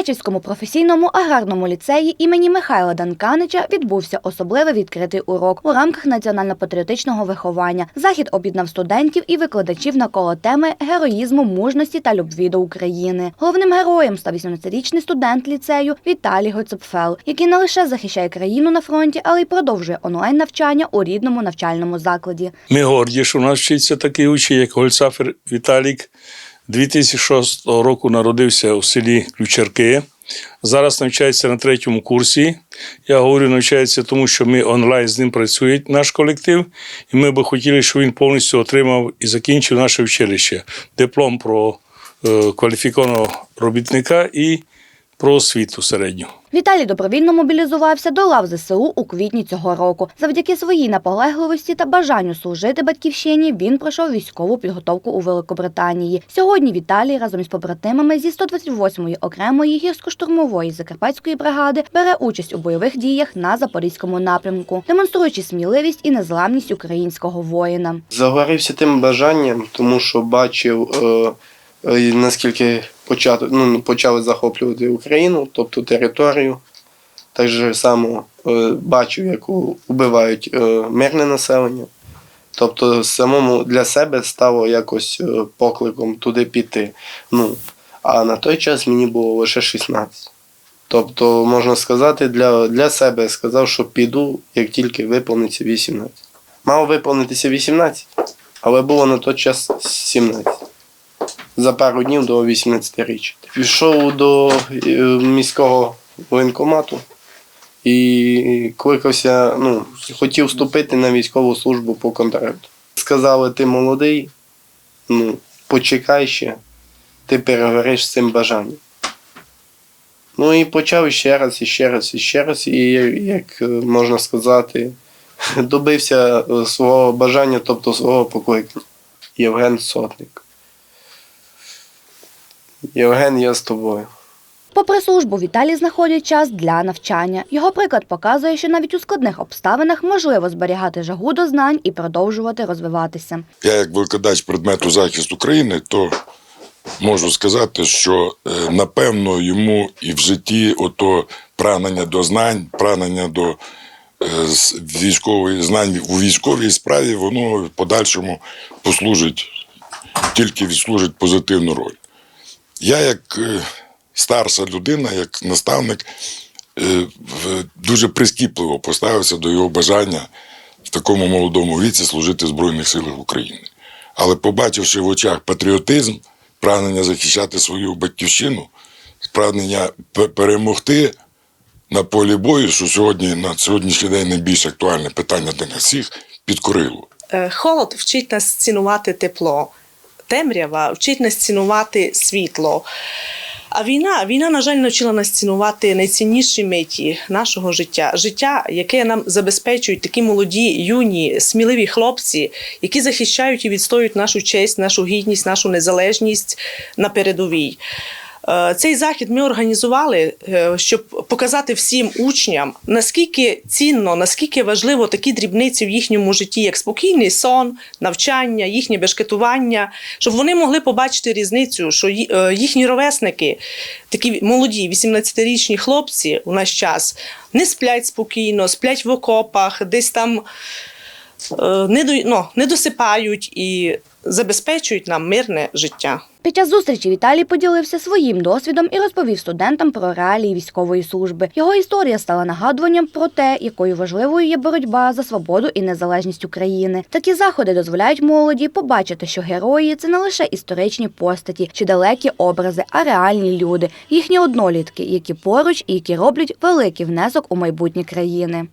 Мукачівському професійному аграрному ліцеї імені Михайла Данканича відбувся особливий відкритий урок у рамках національно-патріотичного виховання. Захід об'єднав студентів і викладачів навколо теми героїзму, мужності та любві до України. Головним героєм став 18-річний студент ліцею Віталій Гоцепфел, який не лише захищає країну на фронті, але й продовжує онлайн навчання у рідному навчальному закладі. Ми горді, що у нас вчиться такий учень, як Гольцафер Віталік. 2006 року народився у селі Ключарки. Зараз навчається на третьому курсі. Я говорю, навчається, тому що ми онлайн з ним працює наш колектив, і ми би хотіли, щоб він повністю отримав і закінчив наше училище. Диплом про е, кваліфікованого робітника і про освіту середню. Віталій добровільно мобілізувався до лав ЗСУ у квітні цього року. Завдяки своїй наполегливості та бажанню служити батьківщині він пройшов військову підготовку у Великобританії. Сьогодні Віталій разом із побратимами зі 128-ї окремої гірсько-штурмової закарпатської бригади бере участь у бойових діях на запорізькому напрямку, демонструючи сміливість і незламність українського воїна. Загорівся тим бажанням, тому що бачив, е, наскільки почати, ну, почали захоплювати Україну, тобто територію. Так же само е, бачив, як убивають е, мирне населення. Тобто самому для себе стало якось е, покликом туди піти. Ну, а на той час мені було лише 16. Тобто, можна сказати, для, для себе сказав, що піду, як тільки виповниться 18. Мало виповнитися 18, але було на той час 17. За пару днів до 18-річчя. Пішов до е, міського воєнкомату і кликався, ну, хотів вступити на військову службу по контракту. Сказали, ти молодий, ну, почекай ще, ти переговориш з цим бажанням. Ну і почав ще раз, і ще раз, і ще раз, і як можна сказати, добився свого бажання, тобто свого покликання. Євген Сотник. Євген, я з тобою. Попри службу, Віталій знаходить час для навчання. Його приклад показує, що навіть у складних обставинах можливо зберігати жагу до знань і продовжувати розвиватися. Я як викладач предмету захист України, то можу сказати, що е, напевно йому і в житті ото прагнення до знань, прагнення до е, військової знань у військовій справі, воно в подальшому послужить, тільки відслужить позитивну роль. Я, як е, старша людина, як наставник, е, дуже прискіпливо поставився до його бажання в такому молодому віці служити в Збройних силах України. Але побачивши в очах патріотизм, прагнення захищати свою батьківщину, прагнення перемогти на полі бою, що сьогодні на сьогоднішній день найбільш актуальне питання для нас всіх, підкорило. Е, Холод вчить нас цінувати тепло, темрява вчить нас цінувати світло. А війна, війна, на жаль, навчила нас цінувати найцінніші миті нашого життя. Життя, яке нам забезпечують такі молоді, юні, сміливі хлопці, які захищають і відстоюють нашу честь, нашу гідність, нашу незалежність на передовій. Е, Цей захід ми організували, е, щоб показати всім учням, наскільки цінно, наскільки важливо такі дрібниці в їхньому житті, як спокійний сон, навчання, їхнє бешкетування, щоб вони могли побачити різницю, що е, їхні ровесники, такі молоді, 18-річні хлопці у наш час, не сплять спокійно, сплять в окопах, десь там не, до, ну, не досипають і забезпечують нам мирне життя. Під час зустрічі Віталій поділився своїм досвідом і розповів студентам про реалії військової служби. Його історія стала нагадуванням про те, якою важливою є боротьба за свободу і незалежність України. Такі заходи дозволяють молоді побачити, що герої це не лише історичні постаті чи далекі образи, а реальні люди, їхні однолітки, які поруч і які роблять великий внесок у майбутнє країни.